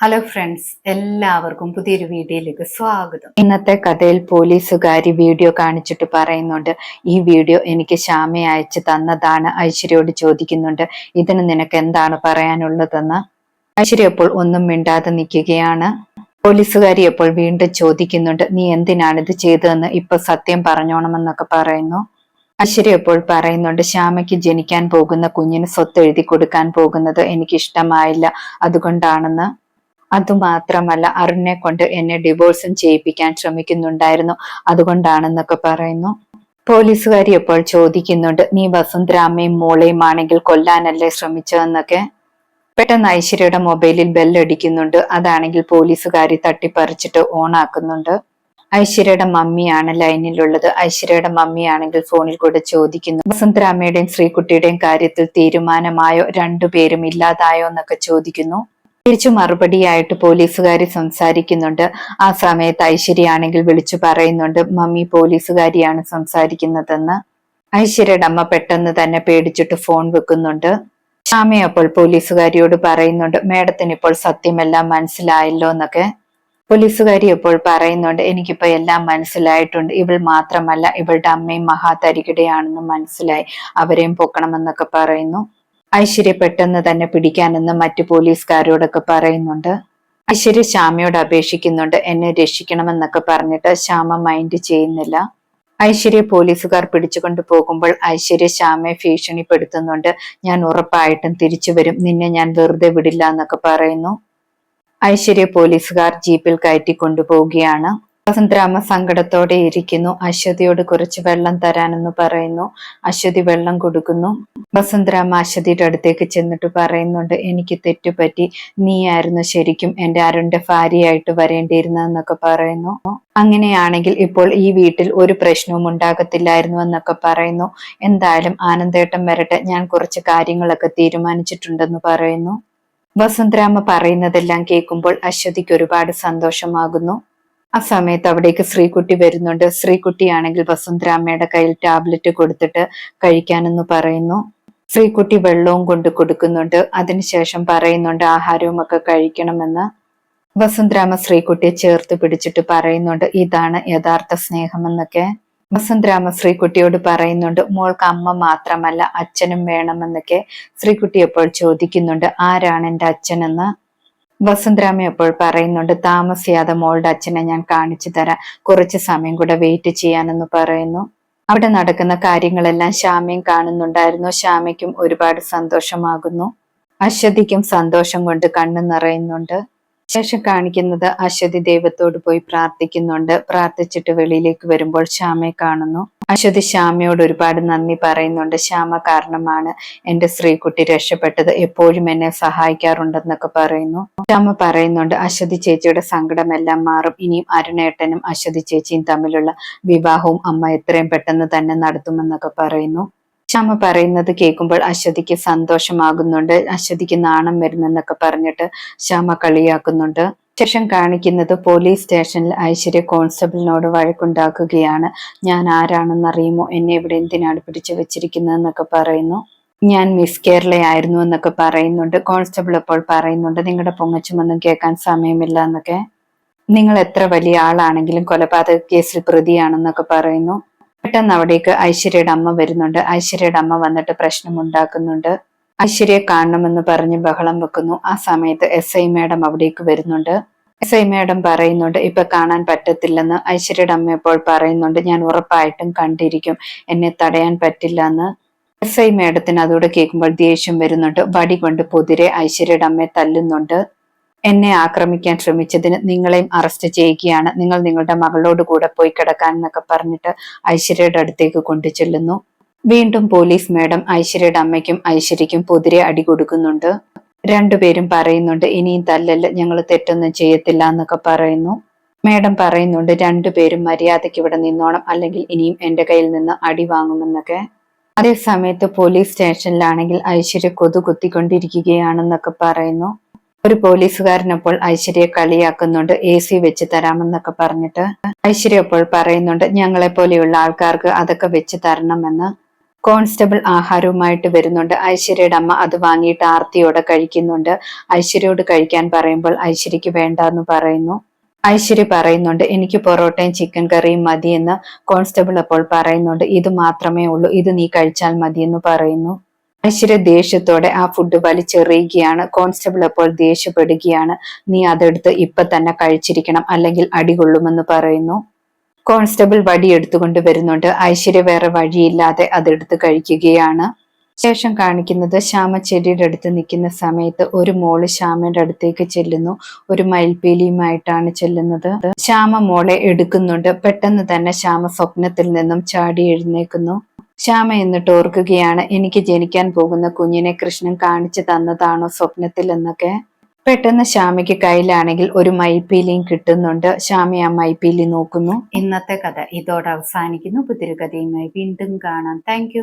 Hello friends എല്ലാവർക്കും പുതിയൊരു വീഡിയോയിലേക്ക് സ്വാഗതം. ഇന്നത്തെ കഥയിൽ പോലീസുകാരി വീഡിയോ കാണിച്ചിട്ട് പറയുന്നുണ്ട് ഈ വീഡിയോ എനിക്ക് ശ്യാമ അയച്ചു തന്നതാണ് ഐശ്വര്യയോട് ചോദിക്കുന്നുണ്ട്. ഇതിന് നിനക്ക് എന്താണ് പറയാനുള്ളതെന്ന്? ഐശ്വര്യ അപ്പോൾ ഒന്നും മിണ്ടാതെ നിൽക്കുകയാണ്. പോലീസുകാരി അപ്പോൾ വീണ്ടും ചോദിക്കുന്നുണ്ട് നീ എന്തിനാണ് ഇത് ചെയ്തതെന്ന് ഇപ്പൊ സത്യം പറഞ്ഞോണമെന്നൊക്കെ പറയുന്നു? ഐശ്വര്യ അപ്പോൾ പറയുന്നുണ്ട് ശ്യാമയ്ക്ക് ജനിക്കാൻ പോകുന്ന കുഞ്ഞിന് സ്വത്ത് എഴുതി കൊടുക്കാൻ പോകുന്നത് എനിക്ക് ഇഷ്ടമായില്ല അതുകൊണ്ടാണെന്ന് അതുമാത്രമല്ല അരുണിനെ കൊണ്ട് എന്നെ ഡിവോഴ്സും ചെയ്യിപ്പിക്കാൻ ശ്രമിക്കുന്നുണ്ടായിരുന്നു. അതുകൊണ്ടാണെന്നൊക്കെ പറയുന്നു. പോലീസുകാരി ഇപ്പോൾ ചോദിക്കുന്നുണ്ട് നീ വസുന്ധരാമയും മോളെയും ആണെങ്കിൽ കൊല്ലാനല്ലേ ശ്രമിച്ചതെന്നൊക്കെ? പെട്ടെന്ന് ഐശ്വര്യയുടെ മൊബൈലിൽ ബെല്ലടിക്കുന്നുണ്ട് അതാണെങ്കിൽ പോലീസുകാരി തട്ടിപ്പറിച്ചിട്ട് ഓൺ ആക്കുന്നുണ്ട് ഐശ്വര്യയുടെ മമ്മിയാണ് ലൈനിലുള്ളത്. ഐശ്വര്യയുടെ മമ്മിയാണെങ്കിൽ ഫോണിൽ കൂടെ ചോദിക്കുന്നു വസുന്ധരാമയുടെയും ശ്രീകുട്ടിയുടെയും കാര്യത്തിൽ തീരുമാനമായോ? രണ്ടുപേരും ഇല്ലാതായോ? എന്നൊക്കെ ചോദിക്കുന്നു. തിരിച്ചു മറുപടിയായിട്ട് പോലീസുകാരി സംസാരിക്കുന്നുണ്ട്. ആ സമയത്ത് ഐശ്വര്യയാണെങ്കിൽ വിളിച്ചു പറയുന്നുണ്ട് മമ്മി പോലീസുകാരിയാണ് സംസാരിക്കുന്നതെന്ന്. ഐശ്വര്യയുടെ അമ്മ പെട്ടെന്ന് തന്നെ പേടിച്ചിട്ട് ഫോൺ വെക്കുന്നുണ്ട്. ശ്യാമ അപ്പോൾ പോലീസുകാരിയോട് പറയുന്നുണ്ട് മേഡത്തിന് ഇപ്പോൾ സത്യമെല്ലാം മനസ്സിലായല്ലോ എന്നൊക്കെ. പോലീസുകാരി ഇപ്പോൾ പറയുന്നുണ്ട് എനിക്കിപ്പോ എല്ലാം മനസ്സിലായിട്ടുണ്ട്. ഇവൾ മാത്രമല്ല ഇവളുടെ അമ്മയും മഹാതരികിടയാണെന്ന് മനസ്സിലായി. അവരെയും പൊക്കണമെന്നൊക്കെ പറയുന്നു. ഐശ്വര്യ പെട്ടെന്ന് തന്നെ പിടിക്കാനെന്ന് മറ്റു പോലീസുകാരോടൊക്കെ പറയുന്നുണ്ട്. ഐശ്വര്യ ശ്യാമയോട് അപേക്ഷിക്കുന്നുണ്ട്. എന്നെ രക്ഷിക്കണമെന്നൊക്കെ പറഞ്ഞിട്ട് ശ്യാമ മൈൻഡ് ചെയ്യുന്നില്ല. ഐശ്വര്യ പോലീസുകാർ പിടിച്ചുകൊണ്ട് പോകുമ്പോൾ ഐശ്വര്യ ശ്യാമയെ ഭീഷണിപ്പെടുത്തുന്നുണ്ട്. ഞാൻ ഉറപ്പായിട്ടും തിരിച്ചു വരും. നിന്നെ ഞാൻ വെറുതെ വിടില്ല എന്നൊക്കെ പറയുന്നു. ഐശ്വര്യ പോലീസുകാർ ജീപ്പിൽ കയറ്റി കൊണ്ടുപോവുകയാണ് വസന്തരാമ സങ്കടത്തോടെ ഇരിക്കുന്നു. അശ്വതിയോട് കുറച്ച് വെള്ളം തരാനെന്ന് പറയുന്നു. അശ്വതി വെള്ളം കൊടുക്കുന്നു. വസന്തരാമ അശ്വതിയുടെ അടുത്തേക്ക് ചെന്നിട്ട് പറയുന്നുണ്ട് എനിക്ക് തെറ്റുപറ്റി. നീയായിരുന്നു ശരിക്കും എന്റെ അരുണിന്റെ ഭാര്യയായിട്ട് വരേണ്ടിയിരുന്നതെന്നൊക്കെ പറയുന്നു. അങ്ങനെയാണെങ്കിൽ ഇപ്പോൾ ഈ വീട്ടിൽ ഒരു പ്രശ്നവും ഉണ്ടാകത്തില്ലായിരുന്നു എന്നൊക്കെ പറയുന്നു. എന്തായാലും ആനന്ദേട്ടം വരട്ടെ. ഞാൻ കുറച്ച് കാര്യങ്ങളൊക്കെ തീരുമാനിച്ചിട്ടുണ്ടെന്ന് പറയുന്നു. വസുന്ധരാമ പറയുന്നതെല്ലാം കേൾക്കുമ്പോൾ അശ്വതിക്ക് ഒരുപാട് സന്തോഷമാകുന്നു. ആ സമയത്ത് അവിടേക്ക് ശ്രീകുട്ടി വരുന്നുണ്ട്. ശ്രീകുട്ടിയാണെങ്കിൽ വസുന്ധരാമ്മയുടെ കയ്യിൽ ടാബ്ലറ്റ് കൊടുത്തിട്ട് കഴിക്കാനെന്ന് പറയുന്നു. ശ്രീകുട്ടി വെള്ളവും കൊണ്ട് കൊടുക്കുന്നുണ്ട്. അതിനുശേഷം പറയുന്നുണ്ട് ആഹാരവും ഒക്കെ കഴിക്കണമെന്ന്. വസുന്ധരാമ ശ്രീകുട്ടിയെ ചേർത്ത് പിടിച്ചിട്ട് പറയുന്നുണ്ട് ഇതാണ് യഥാർത്ഥ സ്നേഹമെന്നൊക്കെ. വസുന്ധരാമ ശ്രീകുട്ടിയോട് പറയുന്നുണ്ട് മോൾക്ക് അമ്മ മാത്രമല്ല അച്ഛനും വേണമെന്നൊക്കെ. ശ്രീകുട്ടി എപ്പോൾ ചോദിക്കുന്നുണ്ട് ആരാണ് എന്റെ അച്ഛനെന്ന്? വസുന്ധരാമ അപ്പോൾ പറയുന്നുണ്ട് താമസിയാതെ മോളുടെ അച്ഛനെ ഞാൻ കാണിച്ചു തരാം കുറച്ച് സമയം കൂടെ വെയിറ്റ് ചെയ്യാനെന്ന് പറയുന്നു. അവിടെ നടക്കുന്ന കാര്യങ്ങളെല്ലാം ശ്യാമയും കാണുന്നുണ്ടായിരുന്നു. ശ്യാമയ്ക്കും ഒരുപാട് സന്തോഷമാകുന്നു. അശ്വതിക്കും സന്തോഷം കൊണ്ട് കണ്ണു നിറയുന്നുണ്ട്. ശേഷം കാണിക്കുന്നത് അശ്വതി ദൈവത്തോട് പോയി പ്രാർത്ഥിക്കുന്നുണ്ട്. പ്രാർത്ഥിച്ചിട്ട് വെളിയിലേക്ക് വരുമ്പോൾ ശ്യാമയെ കാണുന്നു. അശ്വതി ശ്യാമയോട് ഒരുപാട് നന്ദി പറയുന്നുണ്ട്. ശ്യാമ കാരണമാണ് എന്റെ സ്ത്രീകുട്ടി രക്ഷപ്പെട്ടത്. എപ്പോഴും എന്നെ സഹായിക്കാറുണ്ടെന്നൊക്കെ പറയുന്നു. ശ്യാമ പറയുന്നുണ്ട് അശ്വതി ചേച്ചിയുടെ സങ്കടമെല്ലാം മാറും. ഇനിയും അരുണേട്ടനും അശ്വതി ചേച്ചിയും തമ്മിലുള്ള വിവാഹവും അമ്മ എത്രയും പെട്ടെന്ന് തന്നെ നടത്തുമെന്നൊക്കെ പറയുന്നു. ക്ഷമ പറയുന്നത് കേൾക്കുമ്പോൾ അശ്വതിക്ക് സന്തോഷമാകുന്നുണ്ട്. അശ്വതിക്ക് നാണം വരുന്നെന്നൊക്കെ പറഞ്ഞിട്ട് ക്ഷമ കളിയാക്കുന്നുണ്ട്. ശേഷം കാണിക്കുന്നത് പോലീസ് സ്റ്റേഷനിൽ ഐശ്വര്യ കോൺസ്റ്റബിളിനോട് വഴക്കുണ്ടാക്കുകയാണ്. ഞാൻ ആരാണെന്ന് അറിയുമോ എന്നെ ഇവിടെ എന്തിനാണ് പിടിച്ചു വെച്ചിരിക്കുന്നതെന്നൊക്കെ പറയുന്നു. ഞാൻ മിസ് കേരളയായിരുന്നു എന്നൊക്കെ പറയുന്നുണ്ട്. കോൺസ്റ്റബിൾ ഇപ്പോൾ പറയുന്നുണ്ട് നിങ്ങളുടെ പൊങ്ങച്ചുമൊന്നും കേൾക്കാൻ സമയമില്ല എന്നൊക്കെ. നിങ്ങൾ എത്ര വലിയ ആളാണെങ്കിലും കൊലപാതക കേസിൽ പ്രതിയാണെന്നൊക്കെ പറയുന്നു. പെട്ടെന്ന് അവിടേക്ക് ഐശ്വര്യയുടെ അമ്മ വരുന്നുണ്ട്. ഐശ്വര്യയുടെ അമ്മ വന്നിട്ട് പ്രശ്നം ഉണ്ടാക്കുന്നുണ്ട്. ഐശ്വര്യയെ കാണണമെന്ന് പറഞ്ഞ് ബഹളം വെക്കുന്നു. ആ സമയത്ത് എസ് ഐ മേഡം അവിടേക്ക് വരുന്നുണ്ട്. എസ് ഐ മേഡം പറയുന്നുണ്ട് ഇപ്പൊ കാണാൻ പറ്റത്തില്ലെന്ന്. ഐശ്വര്യയുടെ അമ്മ ഇപ്പോൾ പറയുന്നുണ്ട് ഞാൻ ഉറപ്പായിട്ടും കണ്ടിരിക്കും. എന്നെ തടയാൻ പറ്റില്ല എന്ന് എസ് ഐ മേഡത്തിന് അതോടെ കേൾക്കുമ്പോൾ ദേഷ്യം വരുന്നുണ്ട്. വടി കൊണ്ട് പൊതിരെ ഐശ്വര്യയുടെ അമ്മയെ തല്ലുന്നുണ്ട്. എന്നെ ആക്രമിക്കാൻ ശ്രമിച്ചതിന് നിങ്ങളെയും അറസ്റ്റ് ചെയ്യുകയാണ്. നിങ്ങൾ നിങ്ങളുടെ മകളോട് കൂടെ പോയി കിടക്കാൻ എന്നൊക്കെ പറഞ്ഞിട്ട് ഐശ്വര്യയുടെ അടുത്തേക്ക് കൊണ്ടു ചെല്ലുന്നു വീണ്ടും പോലീസ് മേഡം ഐശ്വര്യയുടെ അമ്മയ്ക്കും ഐശ്വര്യക്കും പൊതിരെ അടി കൊടുക്കുന്നുണ്ട്. രണ്ടുപേരും പറയുന്നുണ്ട് ഇനിയും തല്ലല്ല ഞങ്ങൾ തെറ്റൊന്നും ചെയ്യത്തില്ല എന്നൊക്കെ പറയുന്നു. മേഡം പറയുന്നുണ്ട് രണ്ടുപേരും മര്യാദയ്ക്ക് ഇവിടെ നിന്നോണം അല്ലെങ്കിൽ ഇനിയും എന്റെ കയ്യിൽ നിന്ന് അടി വാങ്ങുമെന്നൊക്കെ. അതേ സമയത്ത് പോലീസ് സ്റ്റേഷനിലാണെങ്കിൽ ഐശ്വര്യ കൊതു കുത്തിക്കൊണ്ടിരിക്കുകയാണെന്നൊക്കെ പറയുന്നു. ഒരു പോലീസുകാരൻ അപ്പോൾ ഐശ്വര്യ കളിയാക്കുന്നുണ്ട്. എ സി വെച്ച് തരാമെന്നൊക്കെ പറഞ്ഞിട്ട് ഐശ്വര്യ അപ്പോൾ പറയുന്നുണ്ട് ഞങ്ങളെ പോലെയുള്ള ആൾക്കാർക്ക് അതൊക്കെ വെച്ച് തരണമെന്ന് കോൺസ്റ്റബിൾ ആഹാരവുമായിട്ട് വരുന്നുണ്ട്. ഐശ്വര്യയുടെ അമ്മ അത് വാങ്ങിയിട്ട് ആർത്തിയോടെ കഴിക്കുന്നുണ്ട്. ഐശ്വര്യയോട് കഴിക്കാൻ പറയുമ്പോൾ ഐശ്വര്യക്ക് വേണ്ട എന്ന് പറയുന്നു. ഐശ്വര്യ പറയുന്നുണ്ട് എനിക്ക് പൊറോട്ടയും ചിക്കൻ കറിയും മതിയെന്ന് കോൺസ്റ്റബിൾ അപ്പോൾ പറയുന്നുണ്ട്. ഇത് മാത്രമേ ഉള്ളൂ. ഇത് നീ കഴിച്ചാൽ മതിയെന്ന് പറയുന്നു. ഐശ്വര്യ ദേഷ്യത്തോടെ ആ ഫുഡ് വലിച്ചെറിയുകയാണ്. കോൺസ്റ്റബിൾ അപ്പോൾ ദേഷ്യപ്പെടുകയാണ്. നീ അതെടുത്ത് ഇപ്പൊ തന്നെ കഴിച്ചിരിക്കണം അല്ലെങ്കിൽ അടികൊള്ളുമെന്ന് പറയുന്നു. കോൺസ്റ്റബിൾ വടി എടുത്തുകൊണ്ട് വരുന്നുണ്ട്. ഐശ്വര്യ വേറെ വഴിയില്ലാതെ അതെടുത്ത് കഴിക്കുകയാണ്. ശേഷം കാണിക്കുന്നത് ശ്യാമ ചെടിയുടെ അടുത്ത് നിൽക്കുന്ന സമയത്ത് ഒരു മോൾ ശ്യാമയുടെ അടുത്തേക്ക് ചെല്ലുന്നു. ഒരു മയിൽപീലിയുമായിട്ടാണ് ചെല്ലുന്നത്. ശ്യാമ മോളെ എടുക്കുന്നുണ്ട്. പെട്ടെന്ന് തന്നെ ശ്യാമ സ്വപ്നത്തിൽ നിന്നും ചാടി എഴുന്നേക്കുന്നു ശ്യാമ എന്നിട്ട് ഓർക്കുകയാണ് എനിക്ക് ജനിക്കാൻ പോകുന്ന കുഞ്ഞിനെ കൃഷ്ണൻ കാണിച്ചു തന്നതാണോ സ്വപ്നത്തിൽ എന്നൊക്കെ? പെട്ടെന്ന് ശ്യാമയ്ക്ക് കയ്യിലാണെങ്കിൽ ഒരു മൈപ്പീലിയും കിട്ടുന്നുണ്ട്. ശ്യാമ ആ മൈപ്പീലി നോക്കുന്നു. ഇന്നത്തെ കഥ ഇതോടെ അവസാനിക്കുന്നു. പുതിരി കഥയുമായി വീണ്ടും കാണാം. താങ്ക്